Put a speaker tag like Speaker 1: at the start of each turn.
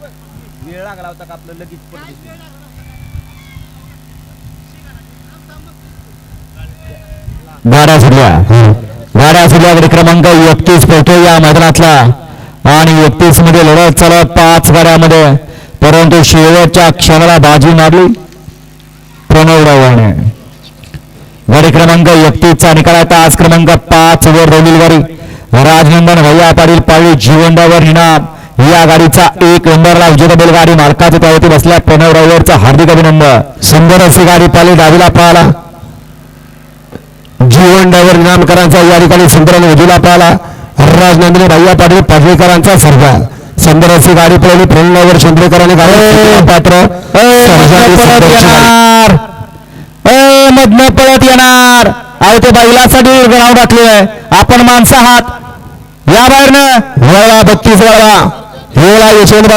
Speaker 1: वेळ लागला होता का आपलं लगेच पडते
Speaker 2: गाड्या सुटल्या. गाड्या सुटल्या क्रमांक एकतीस पडतो या मैदानातला. आणि एकतीसमध्ये लढत चालत पाच गाड्यामध्ये. परंतु शेवटच्या क्षणाला बाजी मारली. प्रणव रावळने गाडी क्रमांक एकतीसचा निकाल आहे तास क्रमांक पाच वर रोमिल गाडी राजनंदन भैया पाटील पाळी जीवनडावर निनाद. या गाडीचा एक नंबरला विजेता बैलगाडी मालकाचे त्यावरती बसल्या प्रणव रावळचा हार्दिक अभिनंदन. सुंदर अशी गाडी पाली डावीला पळाला जीवन डायव्हर इनामकरांचा या ठिकाणी सुंदर उजूला पाहिला. राजनंदिनी भैया पाटील पाटणेकरांचा सरकार सुंदर अशी गाडी पळवली प्रेरणावर शिंदेकरांनी गाडी पात्र मधनं पळत येणार. अहो ते बैलासाठी ग्राउंड आहे. आपण माणसं आहात. या बाहेरनं. वळवा बत्तीस वळवा वेळा यशवंत